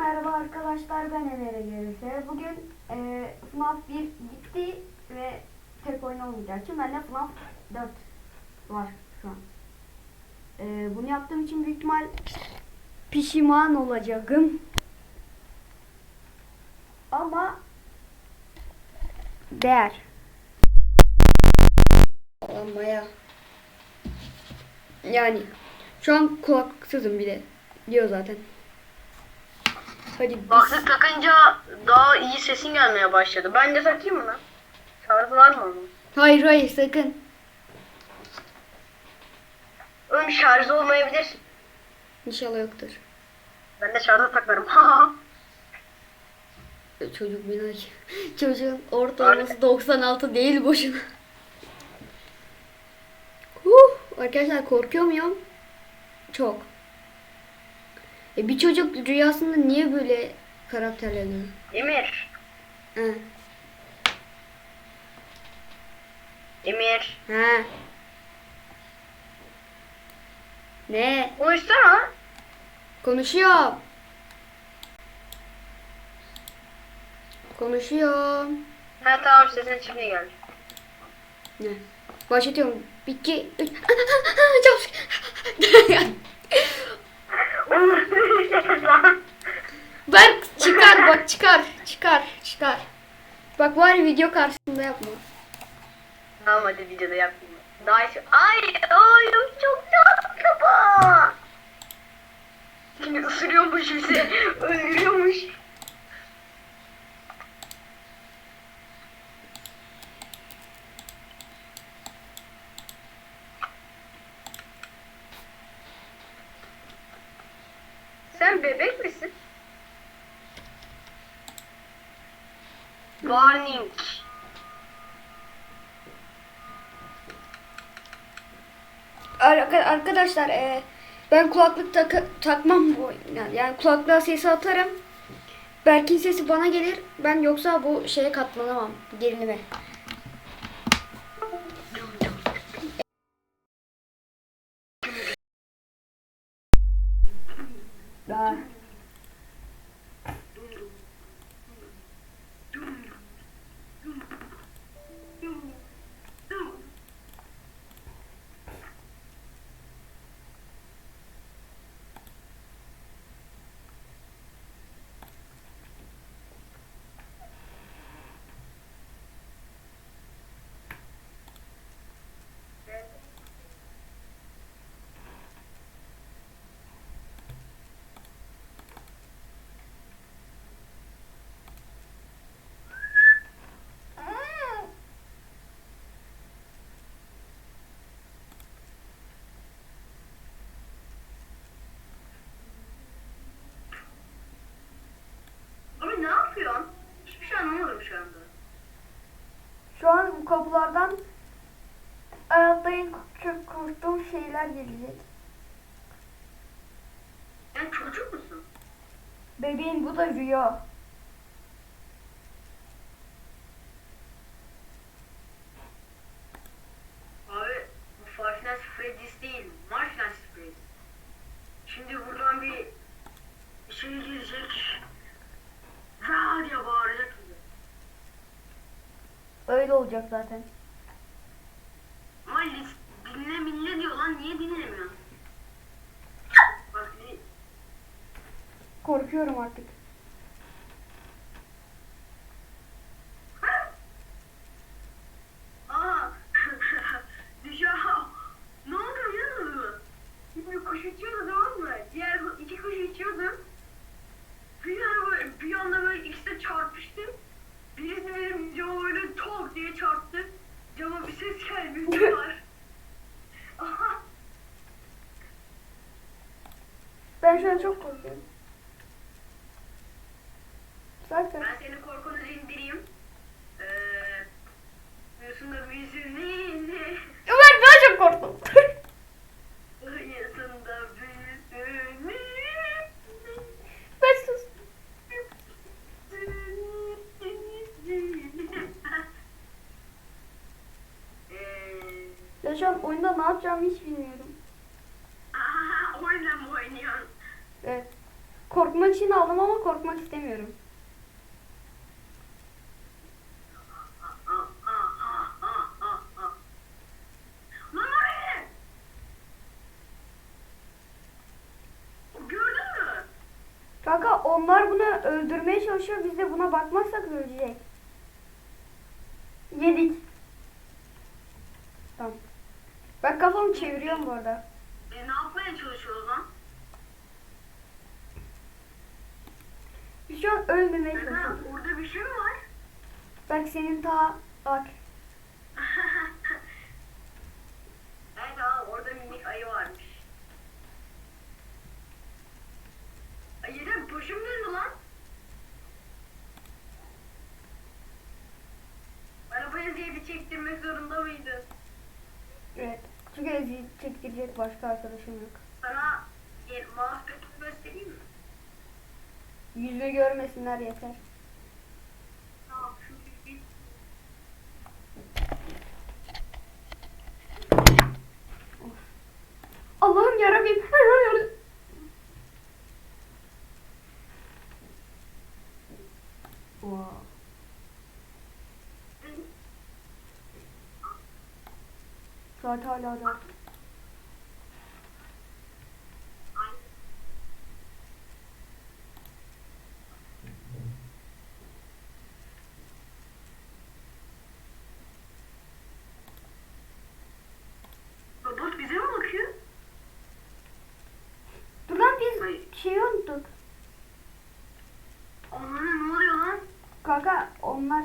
merhaba arkadaşlar ben Emre Gelirse. Bugün e, FNAF 1 gitti ve tek oyun olmayacağı için bende FNAF 4 var şu an. E, bunu yaptığım için büyük ihtimal pişman olacağım. Ama değer. Almaya. Yani şu an kulaksızım bir de. Diyor zaten. Hadi biz... Baktık takınca daha iyi sesin gelmeye başladı. Ben de takayım mı lan? Şarjı var mı onun? Hayır hayır sakın. Ön şarjı olmayabilir. İnşallah yoktur. Ben de şarjı takarım. Çocuk minnak. Çocuğun ortalaması 96 değil boşuna. Huh, arkadaşlar korkuyor muyum? Çok. E bir çocuk rüyasında niye böyle karakterleniyor? Emir. He. Emir. He. Ne? Konuşsana. Konuşuyor. Konuşuyor. Ha tamam sesin şimdi geldi. Ne? Başlatıyorum. Bir, iki, üç. Çok Berk çıkar bak çıkar. Çıkar. Çıkar. Bak var ya video karşısında yapma. tamam hadi videoda yapayım. Daha hiç... Ay oğlum çok tatlı bu. Şimdi ısırıyormuş bizi. Öldürüyormuş. Sen bebek misin? Warning. Ar- Arkadaşlar e, ben kulaklık takı- takmam bu yani, yani kulaklığa sesi atarım. Berk'in sesi bana gelir. Ben yoksa bu şeye katlanamam gerilime. Daha. Abi ne yapıyorsun? Hiçbir şey anlamadım şu anda. Şu an bu kapılardan hayatta en çok korktuğum şeyler gelecek. Sen çocuk musun? Bebeğin bu da rüya. Abi bu Five Nights Freddy's değil, March Nights Freddy's. Şimdi buradan bir şey gelecek. Ra diye bağıracak bize. Öyle olacak zaten. Ama lis- dinle minle diyor lan niye dinlemiyorsun? Bak ne? Korkuyorum artık. Çarpıştı. Birisi benim cama böyle tok diye çarptı. Cama bir ses geldi. Ne var? Aha! Ben şu an çok korkuyorum. Zaten. Ben senin korkunu indireyim. Ee, diyorsun da büyüsün? Ömer daha çok korktum. Uyusunda büyüsün ben sus. Ya şu an oyunda ne yapacağımı hiç bilmiyorum. aha, oyunla mı oynuyorsun? Evet. Korkmak için aldım ama korkmak istemiyorum. Kanka onlar bunu öldürmeye çalışıyor. Biz de buna bakmazsak ölecek. Yedik. Tamam. Ben kafamı çeviriyorum bu arada. E ne yapmaya çalışıyoruz lan? Biz şu an ölmemeye Neden? çalışıyoruz. Orada bir şey mi var? Bak senin ta bak. evet tamam orada minik ayı varmış. Ayıdan başım döndü lan. Arabayı zeydi çektirmek zorunda mıydın? Evet. Çünkü eziyet çektirecek başka arkadaşım yok. Sana yer, mousepad göstereyim mi? Yüzünü görmesinler yeter. Allah'ım yarabbim. wow. Saat hala da. Robot bize mi bakıyor? Dur lan biz Ay. şeyi unuttuk. Onlara ne oluyor lan? Kanka onlar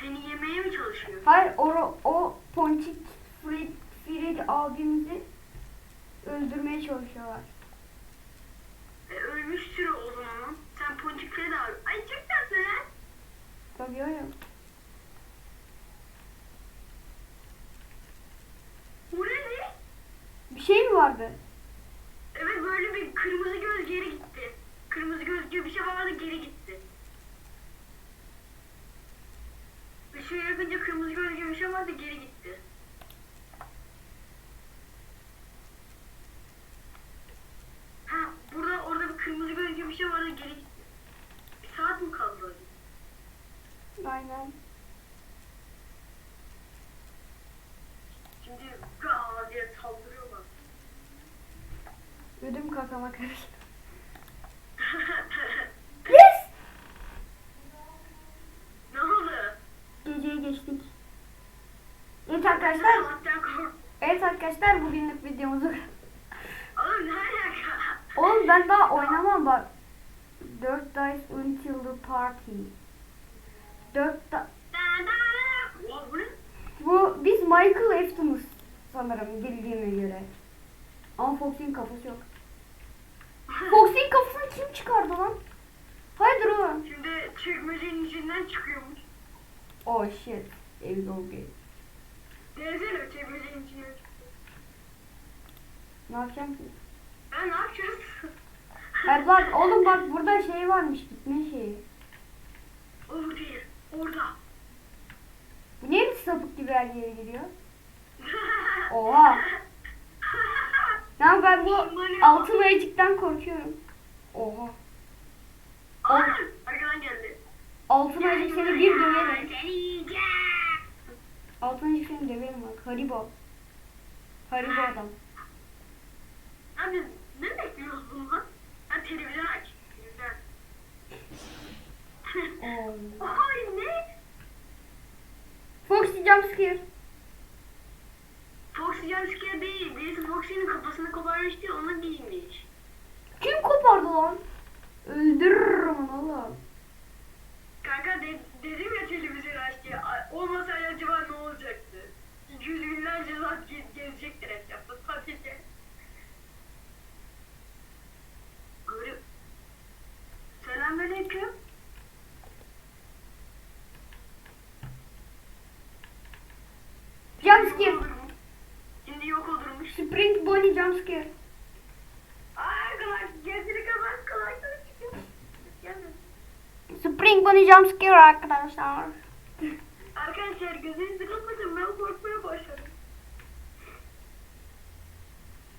Seni yemeye mi çalışıyor? hayır o o Ponçik Fred, Fred abimizi öldürmeye çalışıyorlar. E, ölmüştür o zaman. Sen Ponçik Fred abi. Ay çok tatlı ya. Tabii öyle. Bu ne? Bir şey mi vardı? Evet böyle bir kırmızı göz geri gitti. Kırmızı göz gibi bir şey vardı geri gitti. Işığı yakınca kırmızı göz gibi bir şey vardı geri gitti. Ha burada orada bir kırmızı göz gibi bir şey vardı geri. Bir saat mi kaldı orada? Aynen. Şimdi gaa diye saldırıyorlar. Ödüm kakama karıştı. Yes! ne oldu? Geceyi geçtik. Evet arkadaşlar. Evet arkadaşlar bugünlük videomuzu. Oğlum ne alaka? Oğlum ben daha oynamam bak. 4 dice until the party. 4 da bu biz Michael Afton'uz sanırım bildiğime göre. Ama Foxy'nin kafası yok. Foxy'nin kafasını kim çıkardı lan? Haydi oğlum. Şimdi çekmecenin içinden çıkıyormuş. Oh shit. Go again. Desene çekmecenin içinden çıkıyor. Ne yapacağım ki? Ben ne yapacağız? Hayır bak oğlum bak burada şey varmış gitme şeyi. O bu değil. Orada. Bu niye bir sapık gibi her yere giriyor? Oha. Ya ben bu altın ayıcıktan korkuyorum. Oha. Aa, arkadan geldi. Altın ayıcık seni bir döverim. Altın ayıcık seni döverim bak. Haribo. Haribo adam. Abi ne bekliyoruz here. Spring Bonnie jumpscare. Spring Bonnie jumpscare arkadaşlar. Arkadaşlar gözünüzü kapatın ben korkmaya başladım.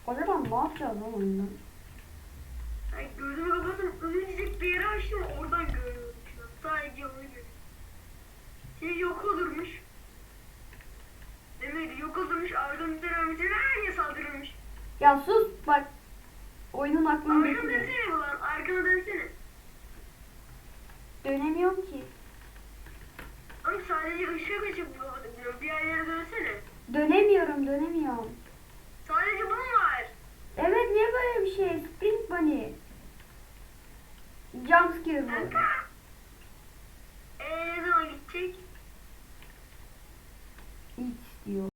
Acaba ne yapacağız lan oyunda? Ay göz Şey yok olurmuş. Demedi yok olurmuş. Arda'nın döneminde her yere saldırılmış. Ya sus bak. Oyunun aklını Arkana götürüyor. dönsene ulan. Arkana dönsene. Dönemiyorum ki. Oğlum sadece ışık ışık bulabiliyorum. Bir yerlere dönsene. Dönemiyorum dönemiyorum. Sadece bu mu var? Evet niye böyle bir şey? Spring Bunny. Jumpscare bu. Kanka. Eee ne zaman gidecek? İlk diyor.